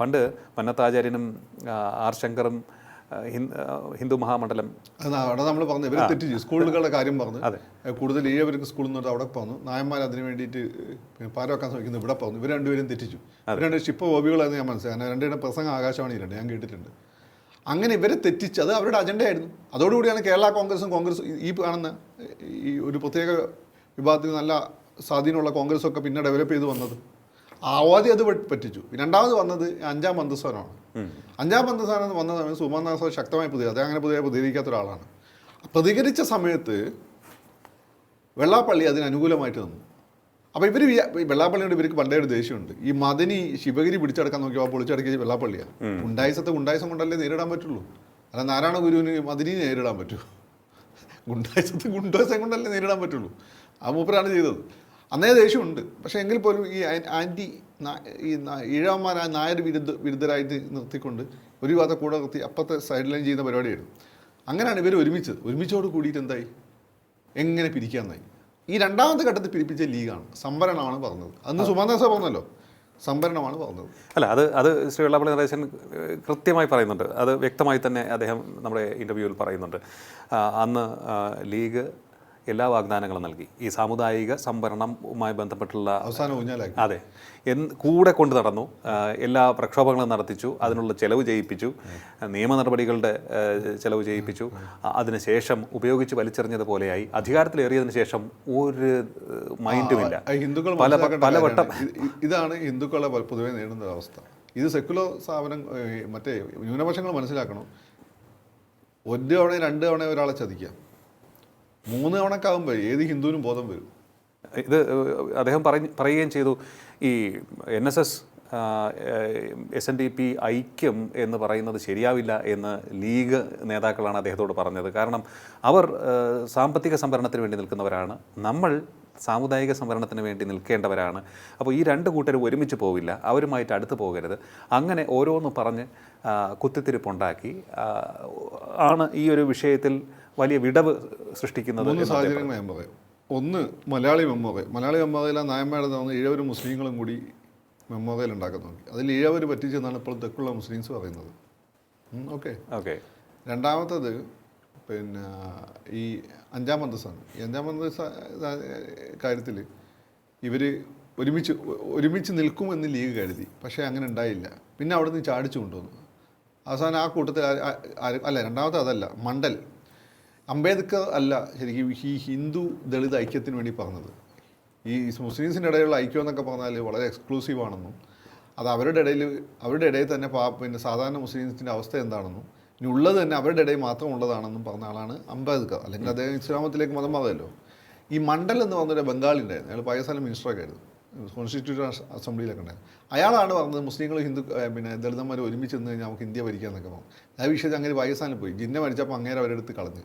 പണ്ട് പന്നത്താചാര്യനും ആർ ശങ്കറും ഹിന്ദു മഹാമണ്ഡലം. അവിടെ നമ്മൾ പറഞ്ഞു ഇവരെ തെറ്റിച്ചു. സ്കൂളുകളുടെ കാര്യം പറഞ്ഞു. കൂടുതൽ ഈഴവർക്ക് സ്കൂളിൽ നിന്ന് അവിടെ പോന്നു നായന്മാർ അതിന് വേണ്ടിയിട്ട് പിന്നെ പാര വെക്കാൻ ശ്രമിക്കുന്നു ഇവിടെ പോകുന്നു ഇവർ രണ്ടുപേരും തെറ്റിച്ചു. ഇവർ രണ്ട് ഷിപ്പ് ഹോബികളാണെന്ന് ഞാൻ മനസ്സിലായി രണ്ടുപേരുടെ പ്രസംഗം ആകാശവാണിയിലുണ്ട്. ഞാൻ കേട്ടിട്ടുണ്ട്. അങ്ങനെ ഇവരെ തെറ്റിച്ച് അത് അവരുടെ അജണ്ടയായിരുന്നു അതോടുകൂടിയാണ് കേരള കോൺഗ്രസും കോൺഗ്രസ് ഈ കാണുന്ന ഈ ഒരു പ്രത്യേക വിഭാഗത്തിൽ നല്ല സ്വാധീനമുള്ള കോൺഗ്രസ്സൊക്കെ പിന്നെ ഡെവലപ്പ് ചെയ്ത് വന്നത്. ആദ്യം അത് പറ്റ് പറ്റിച്ചു. രണ്ടാമത് വന്നത് അഞ്ചാം മന്ത്രിസ്ഥാനമാണ് അഞ്ചാം മന്ത്രിസ്ഥാനം വന്ന സമയത്ത് സുമാനാസ് ശക്തമായി പുതിയ അദ്ദേഹം അങ്ങനെ പുതിയ പ്രതികരിക്കാത്ത ഒരാളാണ്. പ്രതികരിച്ച സമയത്ത് വെള്ളാപ്പള്ളി അതിന് അനുകൂലമായിട്ട് നിന്നു. അപ്പോൾ ഇവർ വെള്ളാപ്പള്ളിയോട് ഇവർക്ക് പണ്ടേ ഒരു ദേഷ്യമുണ്ട്. ഈ മദനി ശിവഗിരി പിടിച്ചടക്കാൻ നോക്കിയപ്പോൾ പൊളിച്ചടക്കിയത് വെള്ളാപ്പള്ളിയാണ് ഗുണ്ടായിസത്തെ ഗുണ്ടായിസം കൊണ്ടല്ലേ നേരിടാൻ പറ്റുള്ളൂ. അല്ല നാരായണ ഗുരുവിന് മദിനി നേരിടാൻ പറ്റൂ. ഗുണ്ടായിസത്തെ ഗുണ്ടായിസം കൊണ്ടല്ലേ നേരിടാൻ പറ്റുള്ളൂ. ആ മൂപ്പരാണ് ചെയ്തത്. അന്നേ ദേഷ്യമുണ്ട്. പക്ഷേ എങ്കിൽ പോലും ഈ ആന്റി ഈ ഈഴവന്മാർ ആ നായർ വിരുദ്ധ വിരുദ്ധരായിട്ട് നിർത്തിക്കൊണ്ട് ഒരു ഭാഗത്തെ കൂടെ നിർത്തി അപ്പുറത്തെ സൈഡ് ലൈൻ ചെയ്യുന്ന പരിപാടിയായിരുന്നു. അങ്ങനെയാണ് ഇവർ ഒരുമിച്ചത്. ഒരുമിച്ചോട് കൂടിയിട്ട് എന്തായി? എങ്ങനെ പിരിക്കാന്നായി. ഈ രണ്ടാമത്തെ ഘട്ടത്തിൽ പിരിപ്പിച്ച ലീഗാണ് സംവരണമാണ് പറഞ്ഞത്. അന്ന് സുമാനദാസ പറഞ്ഞല്ലോ സംവരണമാണ് പറഞ്ഞത്. അല്ല അത് അത് ശ്രീ വെള്ളാപ്പള്ളി നടേശൻ കൃത്യമായി പറയുന്നുണ്ട്. അത് വ്യക്തമായി തന്നെ അദ്ദേഹം നമ്മുടെ ഇന്റർവ്യൂവിൽ പറയുന്നുണ്ട്. അന്ന് ലീഗ് എല്ലാ വാഗ്ദാനങ്ങളും നൽകി. ഈ സാമുദായിക സംവരണവുമായി ബന്ധപ്പെട്ടുള്ള അവസാനം അതെ. എൻ കൂടെ കൊണ്ടു നടന്നു. എല്ലാ പ്രക്ഷോഭങ്ങളും നടത്തിച്ചു. അതിനുള്ള ചെലവ് ചെയ്യിപ്പിച്ചു. നിയമ നടപടികളുടെ ചെലവ് ചെയ്യിപ്പിച്ചു. അതിനുശേഷം ഉപയോഗിച്ച് വലിച്ചെറിഞ്ഞതുപോലെയായി അധികാരത്തിലേറിയതിനു ശേഷം ഒരു മൈൻഡുമില്ല ഇല്ല. ഹിന്ദുക്കൾ പല പലവട്ടം ഇതാണ് ഹിന്ദുക്കളെ പൊതുവേ നേടുന്ന നേരിടുന്ന അവസ്ഥ. ഇത് സെക്കുലർ സ്ഥാപനം മറ്റേ ന്യൂനപക്ഷങ്ങൾ മനസ്സിലാക്കണം. ഒരു തവണ രണ്ട് തവണ ഒരാളെ ചതിക്കാം. മൂന്ന് തവണക്കാകുമ്പോൾ ഏത് ഹിന്ദുവിനും ബോധം വരും. ഇത് അദ്ദേഹം പറഞ്ഞ് പറയുകയും ചെയ്തു ഈ N S S S N D P ഐക്യം എന്ന് പറയുന്നത് ശരിയാവില്ല എന്ന് ലീഗ് നേതാക്കളാണ് അദ്ദേഹത്തോട് പറഞ്ഞത്. കാരണം അവർ സാമ്പത്തിക സംവരണത്തിന് വേണ്ടി നിൽക്കുന്നവരാണ്. നമ്മൾ സാമുദായിക സംവരണത്തിന് വേണ്ടി നിൽക്കേണ്ടവരാണ്. അപ്പോൾ ഈ രണ്ട് കൂട്ടരും ഒരുമിച്ച് പോവില്ല. അവരുമായിട്ട് അടുത്ത് പോകരുത്. അങ്ങനെ ഓരോന്ന് പറഞ്ഞ് കുത്തിത്തിരിപ്പുണ്ടാക്കി. ആണ് ഈ ഒരു വിഷയത്തിൽ വലിയ വിടവ് സൃഷ്ടിക്കുന്നത് സാഹചര്യങ്ങൾ ഞാൻ പറയാം ഒന്ന് മലയാളി മെമ്മോറെ മലയാളി മെമ്മോറയിലെ നായന്മാരുടെ തന്ന ഇഴവരും മുസ്ലിങ്ങളും കൂടി മെമ്മോറയിൽ ഉണ്ടാക്കുന്നുണ്ട്. അതിൽ ഏഴവർ പറ്റിച്ചെന്നാണ് ഇപ്പോൾ തെക്കുള്ള മുസ്ലിംസ് പറയുന്നത്. ഓക്കെ. ഓക്കെ. രണ്ടാമത്തത് പിന്നെ ഈ അഞ്ചാം മന്ത്രിസ്ഥാനം ഈ അഞ്ചാം മന്ത്രി കാര്യത്തിൽ ഇവർ ഒരുമിച്ച് ഒരുമിച്ച് നിൽക്കുമെന്ന് ലീഗ് കരുതി. പക്ഷേ അങ്ങനെ ഉണ്ടായില്ല. പിന്നെ അവിടെ നിന്ന് ചാടിച്ചു കൊണ്ടുവന്നു. അവസാനം ആ കൂട്ടത്തിൽ ആ- ആ- അല്ല രണ്ടാമത്തെ അതല്ല. മണ്ഡൽ. അംബേദ്കർ അല്ല ശരിക്കും ഈ ഹിന്ദു ദളിത് ഐക്യത്തിന് വേണ്ടി പറഞ്ഞത്. ഈ മുസ്ലിംസിന്റെ ഇടയിലുള്ള ഐക്യം എന്നൊക്കെ പറഞ്ഞാൽ വളരെ എക്സ്ക്ലൂസീവ് ആണെന്നും അത് അവരുടെ ഇടയിൽ അവരുടെ ഇടയിൽ തന്നെ പാ പിന്നെ സാധാരണ മുസ്ലിംസിന്റെ അവസ്ഥ എന്താണെന്നും ഇനി ഉള്ളത് തന്നെ അവരുടെ ഇടയിൽ മാത്രം ഉള്ളതാണെന്നും പറഞ്ഞ ആളാണ് അംബേദ്കർ. അല്ലെങ്കിൽ അദ്ദേഹം ഇസ്ലാമത്തിലേക്ക് മതം മാറിയല്ലോ ഈ മണ്ഡൽ എന്ന് പറഞ്ഞൊരു ബംഗാളി ഉണ്ടായിരുന്നു. അയാൾ പാകിസ്ഥാനിലെ മിനിസ്റ്ററൊക്കെ ആയിരുന്നു കോൺസ്റ്റിറ്റ്യൂഷൻ അസംബ്ലിയിലൊക്കെ ഉണ്ടായിരുന്നു. അയാളാണ് പറഞ്ഞത് മുസ്ലിങ്ങൾ ഹിന്ദു പിന്നെ ദളിതന്മാർ ഒരുമിച്ച് നിന്ന് കഴിഞ്ഞാൽ നമുക്ക് ഇന്ത്യ ഭരിക്കാമെന്നൊക്കെ പറഞ്ഞു. ആ വിഷയത്തിൽ അങ്ങനെ പാകിസ്ഥാനിൽ പോയി. ജിന്നെ മരിച്ചപ്പോൾ അങ്ങേരെ അവരെടുത്ത് കളഞ്ഞു.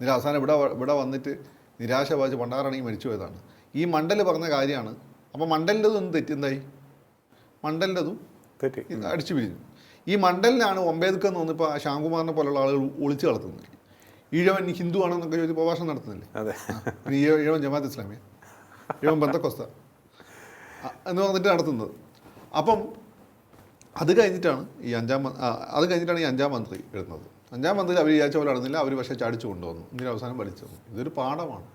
എന്നിട്ട് അവസാനം ഇവിടെ ഇവിടെ വന്നിട്ട് നിരാശ വായിച്ച് പണ്ടാറാണെങ്കിൽ മരിച്ചു പോയതാണ്. ഈ മണ്ഡൽ പറഞ്ഞ കാര്യമാണ്. അപ്പോൾ മണ്ഡലിന്റെതും ഒന്ന് തെറ്റി? എന്തായി? മണ്ഡലിന്റെതും തെറ്റി. അടിച്ചു പിരിഞ്ഞു. ഈ മണ്ഡലിനാണ് അംബേദ്കർ എന്ന് തോന്നിപ്പോൾ ശ്യാംകുമാറിനെ പോലുള്ള ആളുകൾ ഒളിച്ചു കളത്തുന്നത് ഈഴവൻ ഹിന്ദു ആണെന്നൊക്കെ ചോദിച്ച് പ്രഭാഷണം നടത്തുന്നില്ലേ? അതെ. ഈഴവൻ ജമാഅത്ത് ഇസ്ലാമിയ. ഈഴവൻ ബന്ധക്കൊസ്ത. എന്ന് പറഞ്ഞിട്ട് നടത്തുന്നത്. അപ്പം അത് കഴിഞ്ഞിട്ടാണ് ഈ അഞ്ചാം അത് കഴിഞ്ഞിട്ടാണ് ഈ അഞ്ചാം മന്ത്രി വരുന്നത്. അഞ്ചാം മന്ത്രി അവർ വിചാരിച്ച പോലെ നടന്നില്ല. അവർ പക്ഷേ ചാടിച്ചു കൊണ്ടുവന്നു. ഇതിന് അവസാനം വലിച്ചു ഇതൊരു പാഠമാണ്.